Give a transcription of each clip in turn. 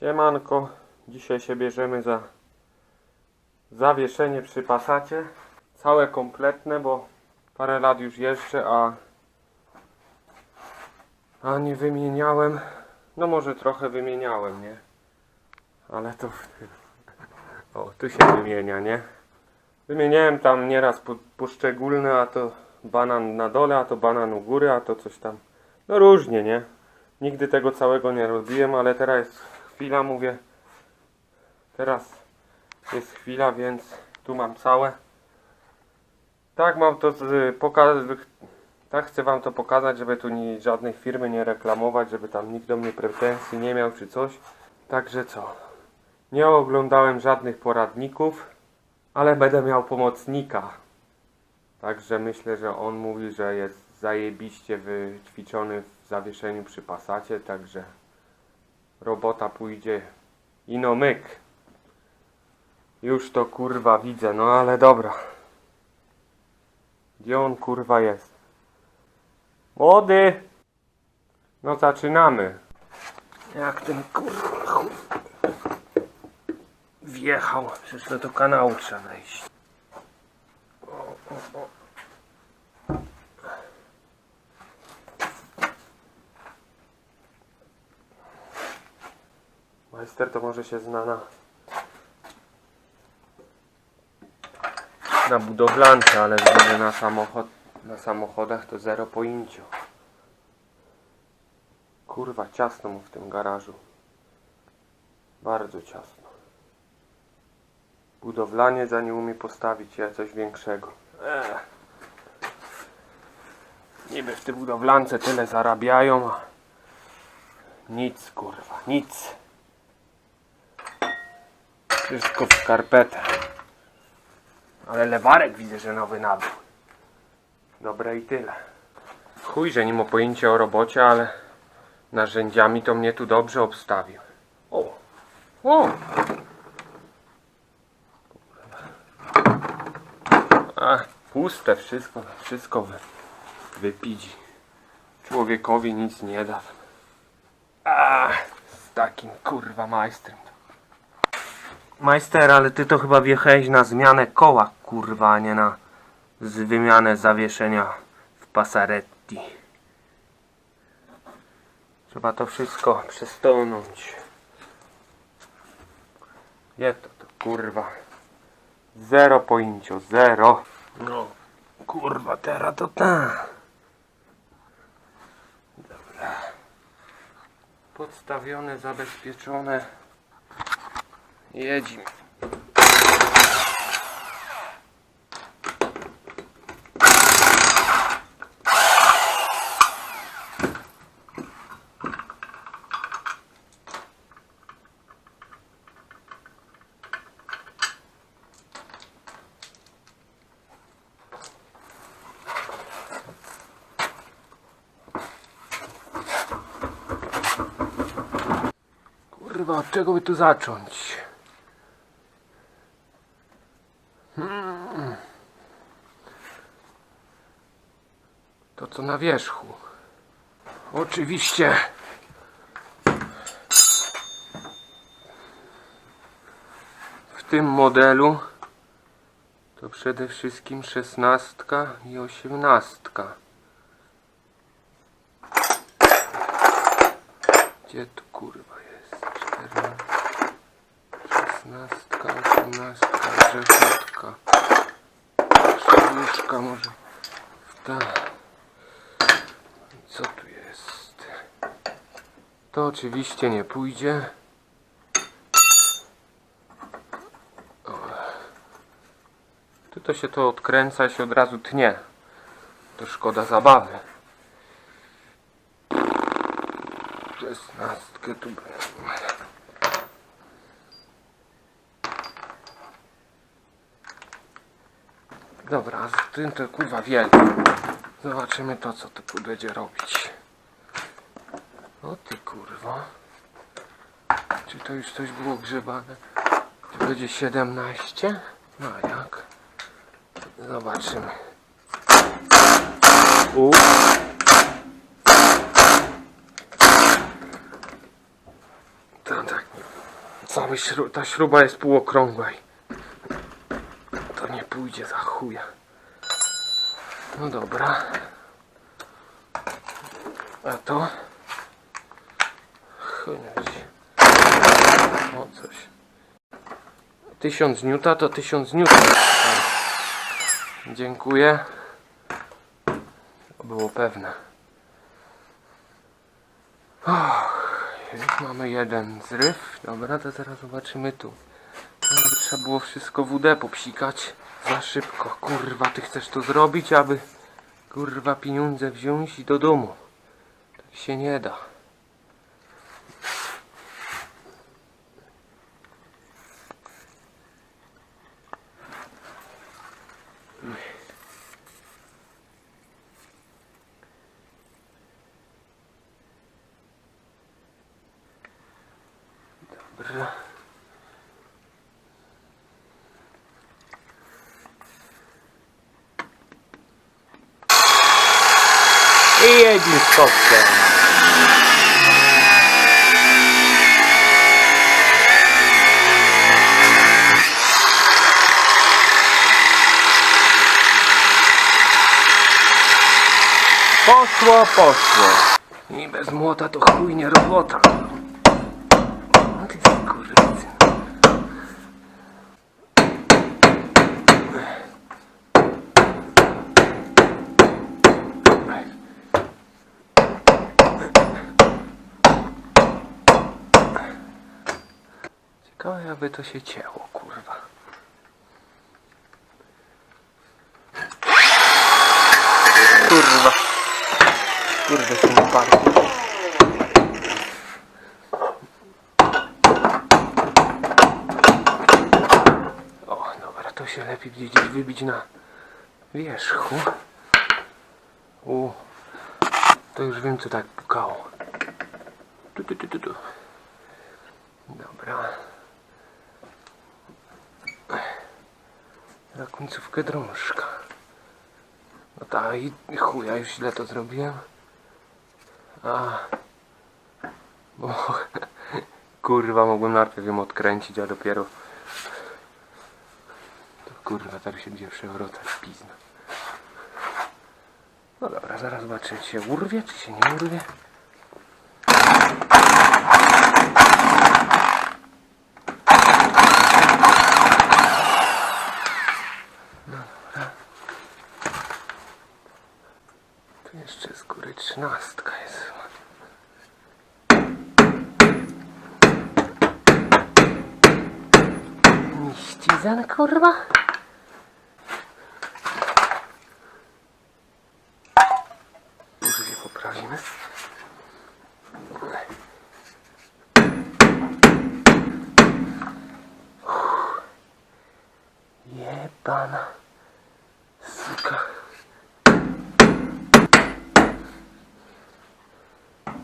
Siemanko, dzisiaj się bierzemy za zawieszenie przy pasacie. Całe kompletne, bo parę lat już jeżdżę, a, a nie wymieniałem. No może trochę wymieniałem, nie? Ale to... O, tu się wymienia, nie? Wymieniałem tam nieraz po, poszczególne, a to banan na dole, a to banan u góry, a to coś tam. No różnie, nie? Nigdy tego całego nie robiłem, ale teraz chwila, mówię. Teraz jest chwila, więc tu mam całe. Tak mam to pokazać. Tak chcę wam to pokazać, żeby tu żadnej firmy nie reklamować, żeby tam nikt do mnie pretensji nie miał czy coś. Także co? Nie oglądałem żadnych poradników, ale będę miał pomocnika. Także myślę, że on mówi, że jest zajebiście wyćwiczony w zawieszeniu przy pasacie, także robota pójdzie i no myk. Już to kurwa widzę, no ale dobra. Gdzie on kurwa jest? Młody! No zaczynamy. Jak ten kurwa wjechał. Przecież do kanału trzeba wejść. O, o, o. Majster to może się zna na, na budowlance, ale na, samochod, na samochodach to zero pojęcia. Kurwa, ciasno mu w tym garażu. Bardzo ciasno. Budowlanie za nie umie postawić ja coś większego. Ech. Niby w te budowlance tyle zarabiają, a nic kurwa, nic. Wszystko w skarpetę. Ale lewarek widzę, że nowy nabył. Dobre i tyle. Chuj, że nie ma pojęcia o robocie, ale narzędziami to mnie tu dobrze obstawił. O! O! A, puste wszystko, wszystko wy, wypidzi. Człowiekowi nic nie da. A, z takim kurwa majstrem. Majster, ale ty to chyba wjechałeś na zmianę koła, kurwa, a nie na z wymianę zawieszenia w Passaretti. Trzeba to wszystko przestonąć. Nie to, to kurwa. Zero pojęcia, zero. No, kurwa, teraz to ta. Dobra. Podstawione, zabezpieczone. Jedzimy. Kurwa, od czego by tu zacząć? Hmm. To co na wierzchu. Oczywiście. W tym modelu to przede wszystkim szesnastka i osiemnastka. Gdzie tu kurwa jest? Czternastka, szesnastka, osiemnastka, grzechotka. Sztuczka może. Ta. Co tu jest? To oczywiście nie pójdzie. Tu to się to odkręca się od razu tnie. To szkoda zabawy. Szesnastkę tu. Dobra, z tym to kurwa wiele. Zobaczymy to, co to będzie robić. O ty kurwa. Czy to już coś było grzebane? Czy będzie 17? No jak? Zobaczymy. U. To tak. Cały śru- ta śruba jest półokrągła to nie pójdzie za chuja. No dobra. A to? Chuj wie. O coś. Tysiąc niuta to tysiąc niuta. O. Dziękuję. To było pewne. Och, już mamy jeden zryw. Dobra, to zaraz zobaczymy tu. Trzeba było wszystko WD popsikać. Za szybko. Kurwa, ty chcesz to zrobić, aby kurwa pieniądze wziąć i do domu. Tak się nie da. Dobra. I jedźmy z koksem. Poszło, poszło. Bez młota to chuj nie robota. No ty. Ciekawe jakby to się cięło, kurwa. Kurwa. Parki. O, dobra, to się lepiej gdzieś wybić na wierzchu. U, to już wiem, co tak pukało. Tu, tu, tu, tu, tu. Dobra. Na końcówkę drążka. No tak, i chuja, już źle to zrobiłem. Ach. Bo, kurwa, mogłem nartę wiem odkręcić, a dopiero... To kurwa, tam się będzie przewrotać pizna. No dobra, zaraz zobaczę, czy się urwie, czy się nie urwie. No dobra. Tu jeszcze z góry 13. Miścizan, kurwa? Się poprawimy. Uff. Jebana suka.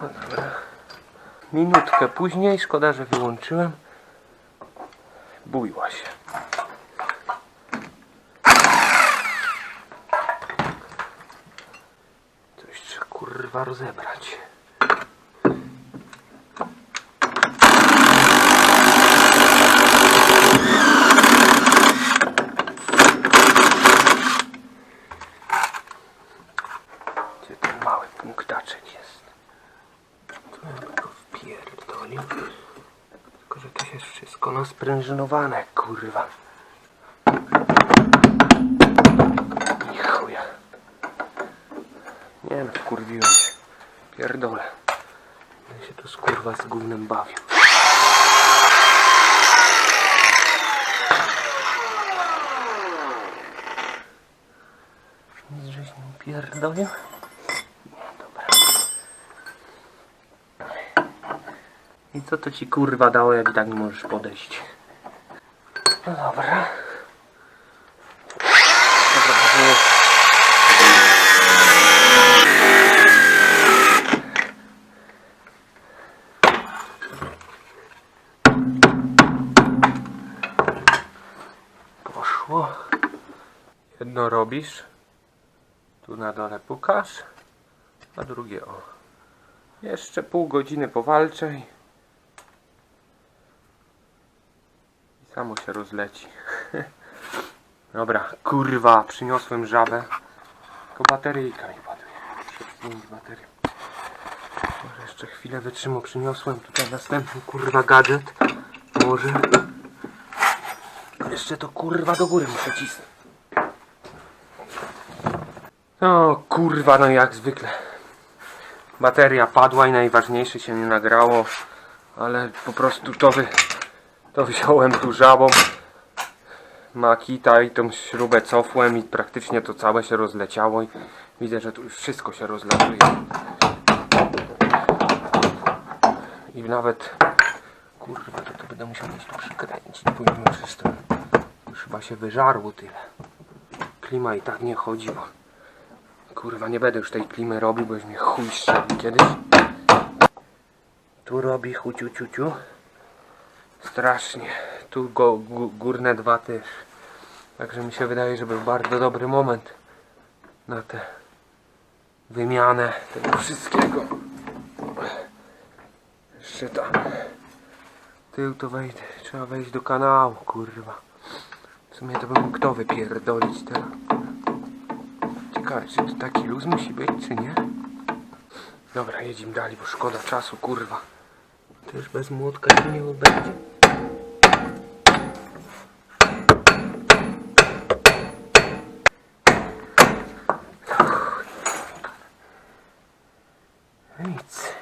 No dobra. Minutkę później, szkoda, że wyłączyłem. Bujła się. Coś trzeba kurwa rozebrać. Gdzie ten mały punktaczek jest? Bym go wpierdolił. Tylko, że to jest wszystko no sprężynowane, kurwa. I chuja. Nie no, kurwiłem się. Pierdolę. Ja się tu skurwa z gównem bawił. Nic żeś pierdolił? Nie, dobra. I co to ci kurwa dało, jak tak możesz podejść? No. Dobra, może jest. Poszło. Jedno robisz. Tu na dole pukasz. A drugie o. Jeszcze pół godziny powalczej. Samo się rozleci. Dobra, kurwa, przyniosłem żabę. Tylko bateryjka mi padła. Muszę zmienić baterię. Może jeszcze chwilę wytrzymał. Przyniosłem tutaj następny kurwa gadżet. Może. Jeszcze to kurwa do góry muszę cisnąć. No kurwa, no jak zwykle. Bateria padła i najważniejsze się nie nagrało. Ale po prostu to wy... To wziąłem tu żabą. Makita i tą śrubę cofłem i praktycznie to całe się rozleciało i widzę, że tu już wszystko się rozlatuje. I nawet kurwa to, to będę musiał mieć tu przykręcić, bo nie wiem czy to już chyba się wyżarło tyle. Klima i tak nie chodzi, bo kurwa nie będę już tej klimy robił, bo już mnie chuj strzelił kiedyś. Tu robi chuciu ciuciu. Strasznie. Tu go, gó- górne dwa też. Także mi się wydaje, że był bardzo dobry moment na tę wymianę tego wszystkiego. Jeszcze tam. Tył to wejdę. Trzeba wejść do kanału, kurwa. W sumie to bym mógł to wypierdolić teraz. Ciekawe, czy to taki luz musi być, czy nie? Dobra, jedziemy dalej, bo szkoda czasu, kurwa. Też bez młotka się nie odbędzie. Nic.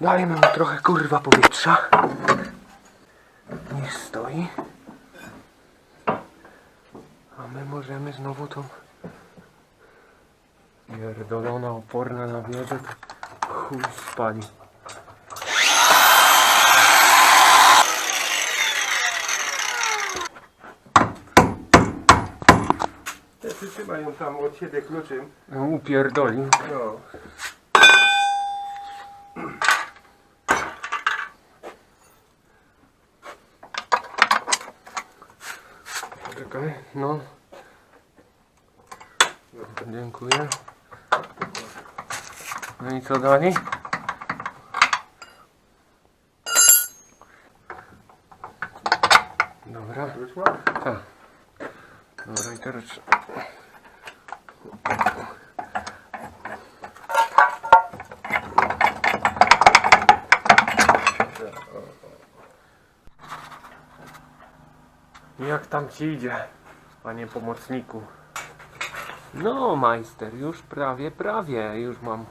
Dajmy mu trochę kurwa powietrza. Niech stoi. A my możemy znowu tą pierdolona oporna na wieżę to chuj spali. Przytrzymaj ją tam od siebie kluczem. Upierdolił. No. Czekaj, no. Dziękuję. No i co dalej? Dobra, tak. Dobra i teraz... Jak tam ci idzie, panie pomocniku? No, majster, już prawie, prawie. Już mam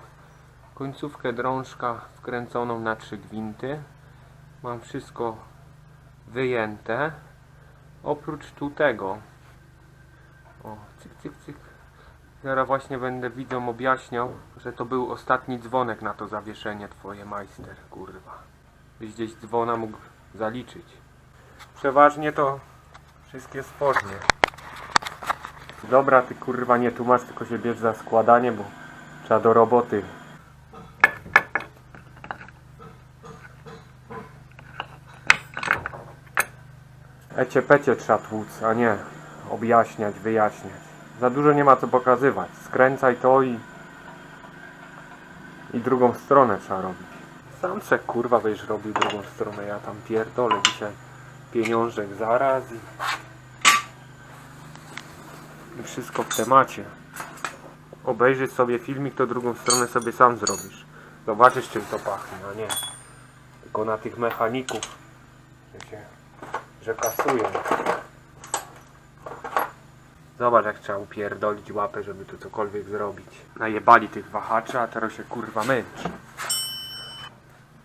końcówkę drążka wkręconą na trzy gwinty. Mam wszystko wyjęte. Oprócz tu tego. O, cyk, cyk, cyk. Zaraz właśnie będę widzom objaśniał, że to był ostatni dzwonek na to zawieszenie twoje, majster, kurwa. Byś gdzieś dzwona mógł zaliczyć. Przeważnie to wszystkie spodnie. Dobra, ty kurwa nie tłumacz, tylko się bierz za składanie, bo trzeba do roboty. Ecie pecie trzeba tłuc, a nie objaśniać, wyjaśniać. Za dużo nie ma co pokazywać. Skręcaj to i i drugą stronę trzeba robić. Sam se kurwa będziesz robił drugą stronę, ja tam pierdolę dzisiaj pieniążek zaraz i, wszystko w temacie. Obejrzysz sobie filmik, to drugą stronę sobie sam zrobisz. Zobaczysz czym to pachnie, a nie tylko na tych mechaników, że się, że kasują. Zobacz jak trzeba upierdolić łapę, żeby tu cokolwiek zrobić. Najebali tych wahaczy, a teraz się kurwa męczy.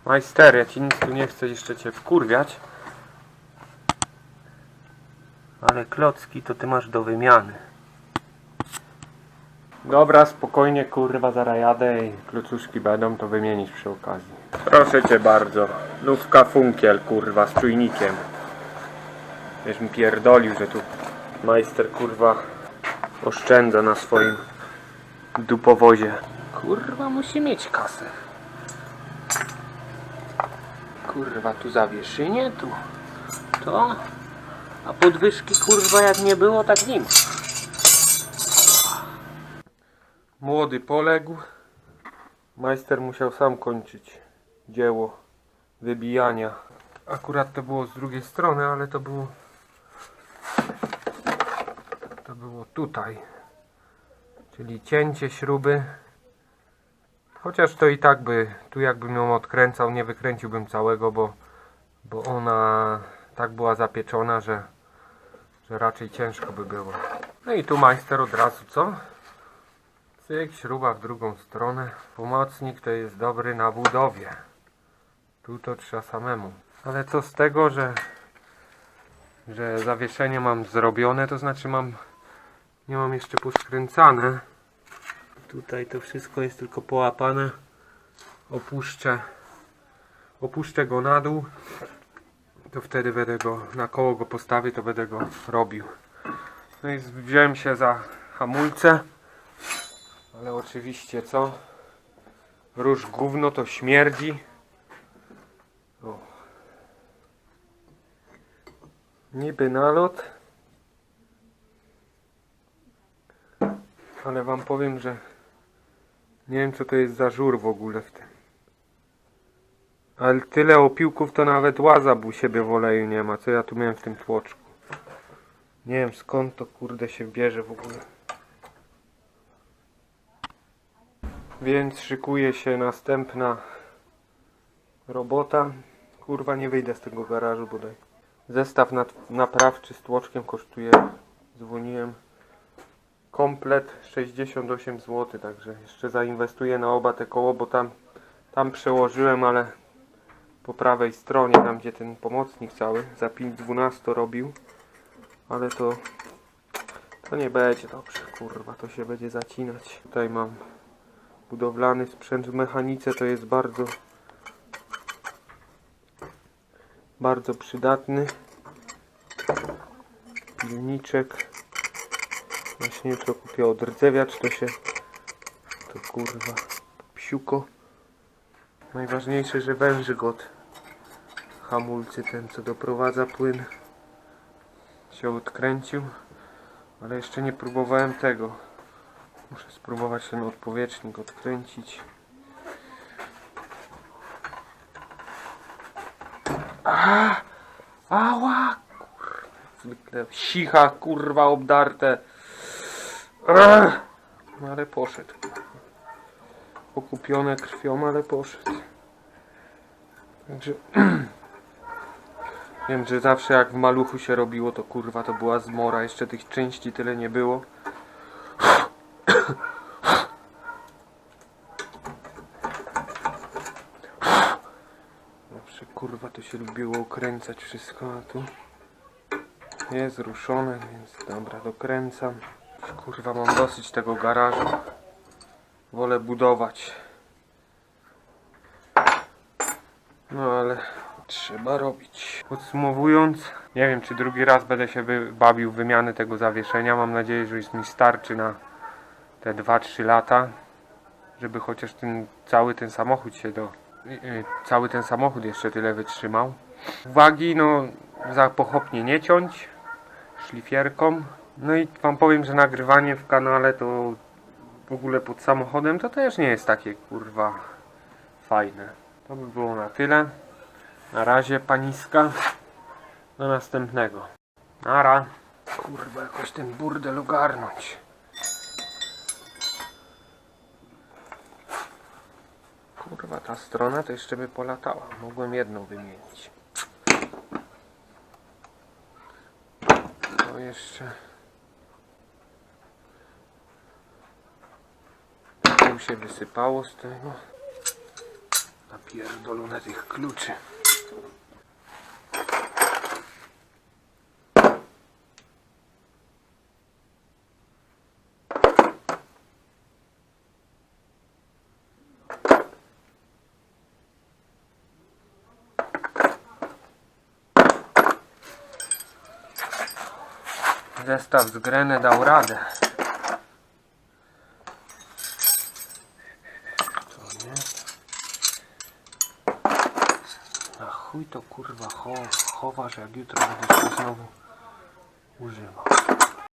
Majster, ja ci nic tu nie chcę jeszcze cię wkurwiać. Ale klocki to ty masz do wymiany. Dobra, spokojnie kurwa, zaraz jadę i klocuszki będą, to wymienić przy okazji. Proszę cię bardzo. Nówka funkiel kurwa z czujnikiem. Wiesz mi pierdolił, że tu majster kurwa oszczędza na swoim dupowozie. Kurwa musi mieć kasę. Kurwa tu zawieszynie, tu to. A podwyżki kurwa jak nie było, tak nie ma. Młody poległ. Majster musiał sam kończyć dzieło wybijania Akurat to było z drugiej strony, ale to było to było tutaj. Czyli cięcie śruby. Chociaż to i tak by, tu jakbym ją odkręcał, nie wykręciłbym całego, bo, bo ona tak była zapieczona, że, że raczej ciężko by było. No i tu majster od razu, co? Cyk, śruba w drugą stronę. Pomocnik to jest dobry na budowie. Tu to trzeba samemu. Ale co z tego, że, że zawieszenie mam zrobione, to znaczy mam nie mam jeszcze poskręcane. Tutaj to wszystko jest tylko połapane. Opuszczę opuszczę go na dół. To wtedy będę go na koło go postawię, to będę go robił. No i wziąłem się za hamulce. Ale oczywiście co? Róż gówno to śmierdzi. O. Niby nalot. Ale wam powiem, że nie wiem co to jest za żur w ogóle w tym. Ale tyle opiłków to nawet łaza u siebie w oleju nie ma, co ja tu miałem w tym tłoczku. Nie wiem skąd to kurde się bierze w ogóle. Więc szykuje się następna robota. Kurwa nie wyjdę z tego garażu bodaj. Zestaw naprawczy z tłoczkiem kosztuje, dzwoniłem, komplet 68 zł, także jeszcze zainwestuję na oba te koło, bo tam, tam przełożyłem, ale po prawej stronie, tam gdzie ten pomocnik cały, za 5,12 robił, ale to to nie będzie dobrze, kurwa, to się będzie zacinać. Tutaj mam budowlany sprzęt w mechanice, to jest bardzo bardzo przydatny pilniczek. Właśnie jutro kupię odrdzewiacz to się to kurwa psiuko. Najważniejsze, że wężyk od hamulcy ten co doprowadza płyn się odkręcił. Ale jeszcze nie próbowałem tego muszę spróbować ten odpowietrznik odkręcić A, ała, kurwa, zwykle sicha, kurwa, obdarte. No ale poszedł. Okupione krwią, ale poszedł. Także wiem, że zawsze jak w maluchu się robiło, to kurwa to była zmora. Jeszcze tych części tyle nie było. Zawsze kurwa to się lubiło ukręcać wszystko, a tu jest ruszone, więc dobra, dokręcam. Kurwa mam dosyć tego garażu. Wolę budować. No ale trzeba robić. Podsumowując, nie wiem czy drugi raz będę się bawił wymiany tego zawieszenia. Mam nadzieję, że już mi starczy na te 2-3 lata, żeby chociaż ten cały ten samochód się do cały ten samochód jeszcze tyle wytrzymał. Wagi no za pochopnie nie ciąć szlifierką. No i wam powiem, że nagrywanie w kanale to w ogóle pod samochodem to też nie jest takie kurwa fajne. To by było na tyle. Na razie paniska. Do następnego. Nara. Kurwa jakoś ten burdel ogarnąć. Kurwa, ta strona to jeszcze by polatała. Mogłem jedną wymienić. To jeszcze... Tu się wysypało z tego. Napierdolone tych kluczy. Zestaw z Greny dał radę. To nie. A chuj to kurwa cho chowasz, jak jutro będziesz to znowu używał.